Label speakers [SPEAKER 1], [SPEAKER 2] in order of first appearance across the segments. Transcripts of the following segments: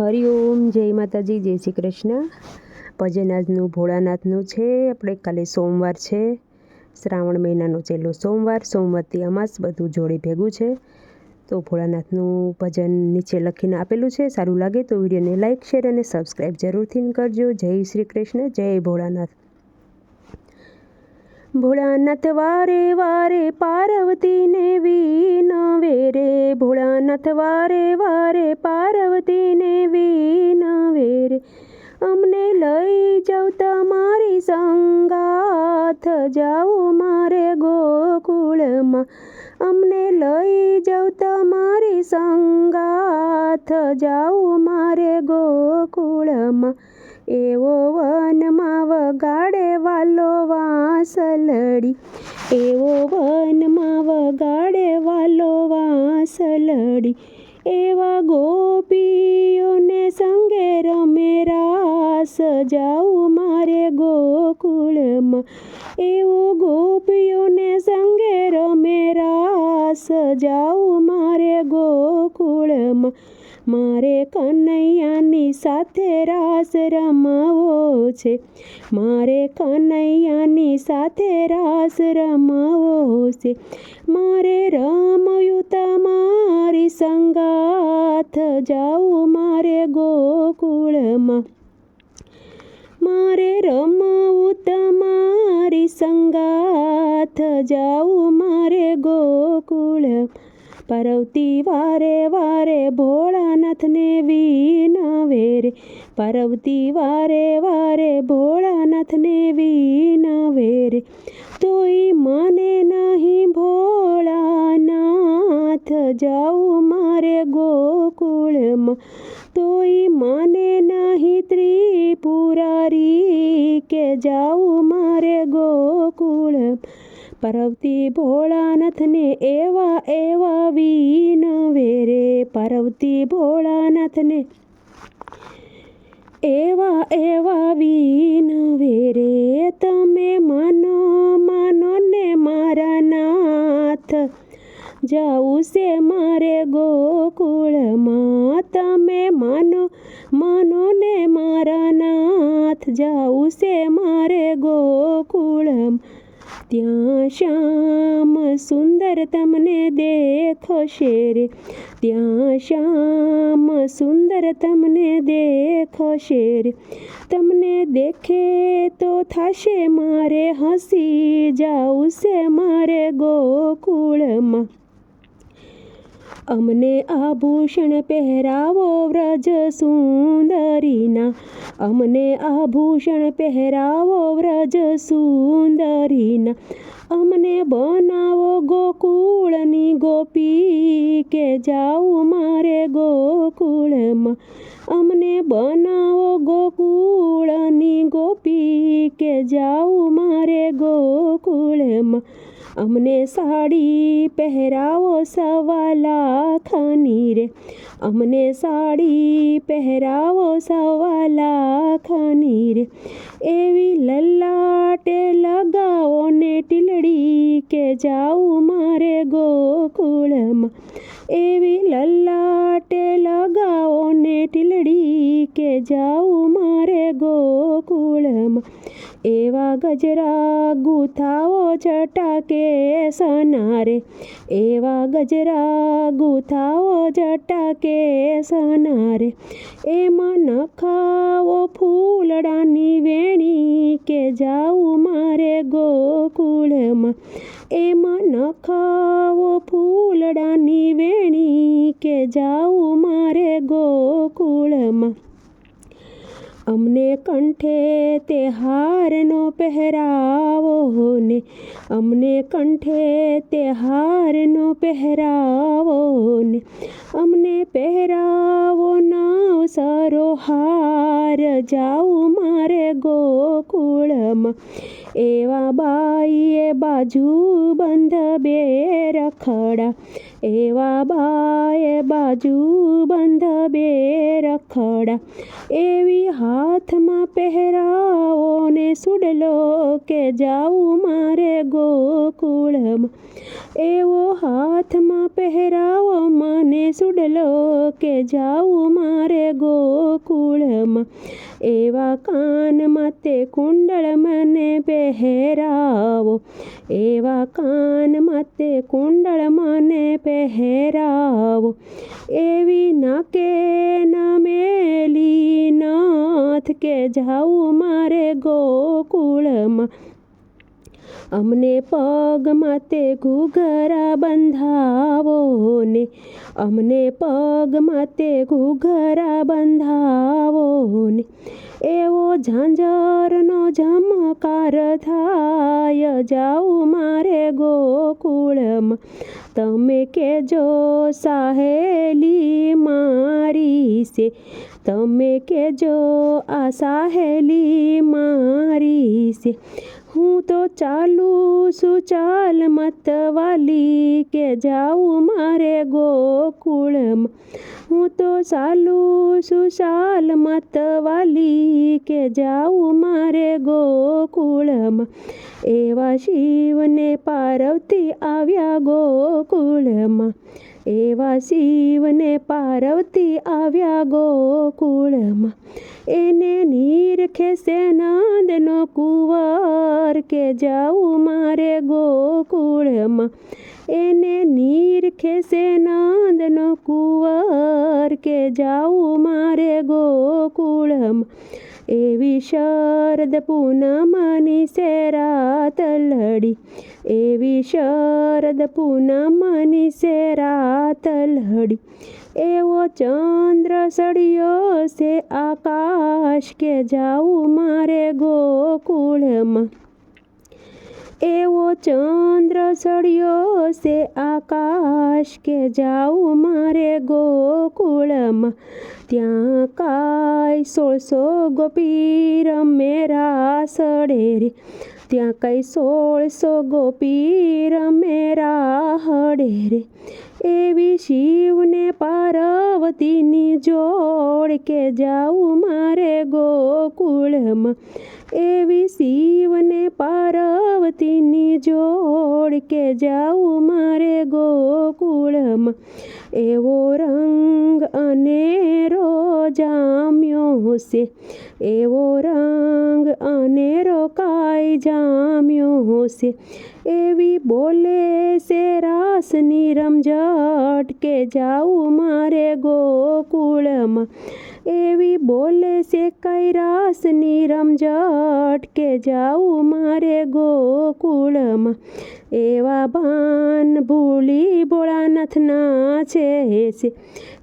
[SPEAKER 1] હરિઓમ જય માતાજી, જય શ્રી કૃષ્ણ. ભજન આજનું ભોળાનાથનું છે, આપણે કાલે સોમવાર છે. શ્રાવણ મહિનાનો છેલ્લો સોમવાર, સોમવારથી અમાસ બધું જોડે ભેગું છે. તો ભોળાનાથનું ભજન નીચે લખીને આપેલું છે, સારું લાગે તો વિડીયોને લાઇક શેર અને સબસ્ક્રાઈબ જરૂરથી કરજો. જય શ્રી કૃષ્ણ, જય ભોળાનાથ. ભોળાનાથ વારે વારે પાર્વતીને વિનવે રે ભોળાનાથ વારે વારે પાર્વતીને વિનવે રે અમને લઈ જાવ તમારી સંગાથ, જાઓ મારે ગોકુળમાં. અમને લઈ જાવ તમારી સંગાથ, જાઓ મારે ગોકુળમાં. એવો વનમાં વગાડે વાલો વાસલડી. એવો વનમાં વગાડે વાલો વાસલડી. ગોકુળમાં મારે કનૈયાની સાથે રાસ રમાવો છે. મારે કનૈયાની સાથે રાસ રમાવો છે. મારે રમયું તમારી સંગાથ જાઉં મારે ગોકુળમાં. મારે રમવું તમારી સંગાથ જાઉં મારે ગોકુળ પાર્વતી, વારે વારે ભોળાનાથને વિનવે રે પાર્વતી, વારે વારે ભોળાનાથને વિનવે રે તોય માને નહીં ભોળાનાથ, જાઉં મારે ગોકુળમાં. તોય માને નહીં ત્રિપુરારી, કે જાઉં મારે ગોકુળ પાર્વતી ભોળાનાથને એવા એવા વિનવે વેરે. પાર્વતી ભોળાનાથને એવા એવા વીન વેરે. તમે માનો માનો ને મારા નાથ. જાવું છે મારે ગોકુળમાં. તમે માનો માનો ને મારા નાથ. જાવું છે મારે ગોકુળમાં. ત્યાં શ્યામ સુંદર તમને દેખશે રે. ત્યાં શ્યામ સુંદર તમને દેખશે રે. તમને દેખે તો થશે મારે હસી જાઉં છે મારે ગોકુળમાં. અમને આભૂષણ પહેરાવો વ્રજ સુંદરીના અમને આભૂષણ પહેરાવો વ્રજ સુંદરીના. અમને બનાવો ગોકુળની ગોપી કે જાઉં મારે ગોકુળમાં. અમને બનાવો ગોકુળની ગોપી કે જાઉં મારે ગોકુળમાં. અમને સાડી પહેરાવો સવાલા ખાની રે અમને સાડી પહેરાવો સવાલા ખાની રે એવી લલ્લાટે લગાવો ને ટીલડી કે જાઉં મારે ગોકુળમાં. એવી લલ્લાટે લગાવો ને ટીલડી કે જાઉં મારે ગોકુળમાં. એવા ગજરા ગુથાવો ચટાકે સનારે. એવા ગજરા ગુથાવો ચટાકે સનારે. એમાં નખાવો ફૂલડાની વેણી કે જાઉં મારે ગોકુળમાં. એમાં નખાવો ફૂલડાની વેણી કે જાઉં મારે ગોકુળમાં. અમને કંઠે તે હારનો પહેરાવો ને. અમને કંઠે તે હારનો પહેરાવો ને. અમને પહેરાવો નાવ સારો હાર જાઉં મારે ગોકુળમાં. એવા બાઈએ બાજુ બંધ બે રખડા. એવા બાએ બાજુ બંધ બે રખડા. એવી હાથમાં પહેરાવો ને સુડલો કે જાવું મારે ગોકુળમાં. એવો હાથમાં પહેરાવો મને સુડલો કે જાવું મારે ગોકુળમાં. એવા કાનમાં તે કુંડળ મને પહેરાવો. એવા કાનમાં તે કુંડળ મને પહેરાવો. એવી નાકે નાથ કે જાઉં મારે ગોકુળમાં. અમને પગમાં તે ઘૂઘરા બંધાવો ને. અમને પગમાં તે ઘૂઘરા બંધાવો ને. એવો ઝાંઝરનો ઝમકાર થાય, જાઉં મારે ગોકુળમાં. તમે કેજો સાહેલી મારી છે. તમે કેજો આ સાહેલી મારી છે. હું તો ચાલું છું ચાલ મતવાલી કે જાઉં મારે ગોકુળમાં. હું તો ચાલું છું મતવાલી કે જાઉં મારે ગોકુળમાં. એવા શિવને પાર્વતી આવ્યા ગોકુળમાં. એવા શિવને પાર્વતી આવ્યા ગોકુળમાં. એને નીર ખેસે નંદનો કુંવર કે જાઉં મારે ગોકુળમાં. એને નીર ખેસે નંદનો કુંવર કે જાઉં મારે ગોકુળમાં. એવી શરદ પૂનમની સેરાત લડી એવી શરદ પૂનમની સેરાત લડી એવો ચંદ્ર સળિયો છે આકાશ કે જાઉં મારે ગોકુળમાં. એવો ચંદ્ર સળિયો છે આકાશ કે જાઉં મારે ગોકુળમાં. ત્યાં કાય સોળસો ગોપી રમે રાસડે રે ત્યાં કઈ સોળસો ગોપી રમે રાહડે રે. એવી શિવને પાર્વતીની જોડ કે જાઉં મારે ગોકુળમાં. એવી શિવને પાર્વતીની જોડ કે જાઉં મારે ગોકુળમાં. એવો રંગ અનેરો જામ્યો છે એવો રંગ અનેરો કાંઈ જામ્યો છે એવી બોલે છે રાસની રમઝટ કે જાઉં મારે ગોકુળમાં. એવી બોલે છે કૈરાસ રાસની રમઝટ કે જાઉં મારે ગોકુળમાં? એવા ભાન ભૂલી ભોળાનાથના છે છે.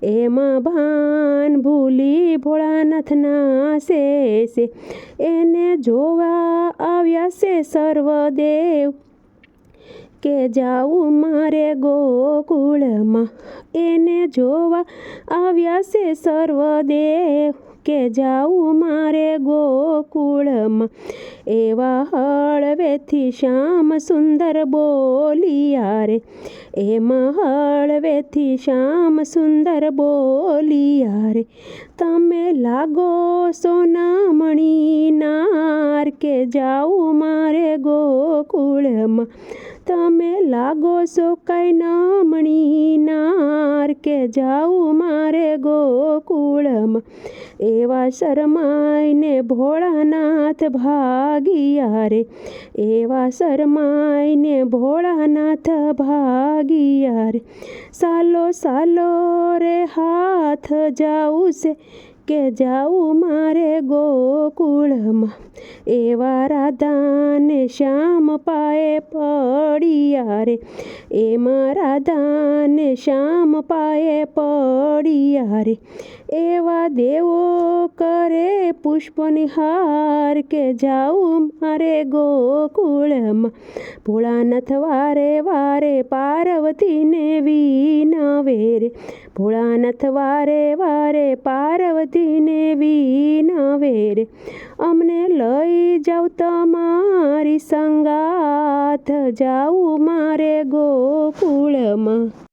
[SPEAKER 1] એમાં ભાન ભૂલી ભોળાનાથના છે છે. એને જોવા આવ્યા છે સર્વદેવ કે જાઉં મારે ગોકુળમાં. એને જોવા આવ્યા છે સર્વદેવ કે જાઉં મારે ગોકુળમાં. એવા હળવેથી શ્યામ સુંદર બોલિયા રે. એમાં હળવેથી શ્યામ સુંદર બોલિયા રે. તમે લાગો સોનામણી નાર કે જાઉં મારે ગોકુળમાં. તમે લાગો છો કઈ નમણી નાર કે જાઉં મારે ગોકુળમાં? એવા શરમાઈને ભોળાનાથ ભાગિયા રે. એવા શરમાઈને ભોળાનાથ ભાગિયા રે. સાલો સાલો રે હાથ જાઉં છે. કે જાઉં મારે ગોકુળમાં? એવા રાધાને શ્યામ પાએ પડિયા રે. એમાં રાધાને શ્યામ પાએ પડિયા રે. એવા દેવો કરે પુષ્પનિહાર કે જાઉં મારે ગોકુળમાં? ભોળાનાથ વારે વારે પાર્વતીને વિનવે રે. ભોળાનાથ વારે વારે પાર્વતીને વિનાવે રે અમને લઈ જાવ તમારી સંગાથ જાવું મારે ગોકુળમાં.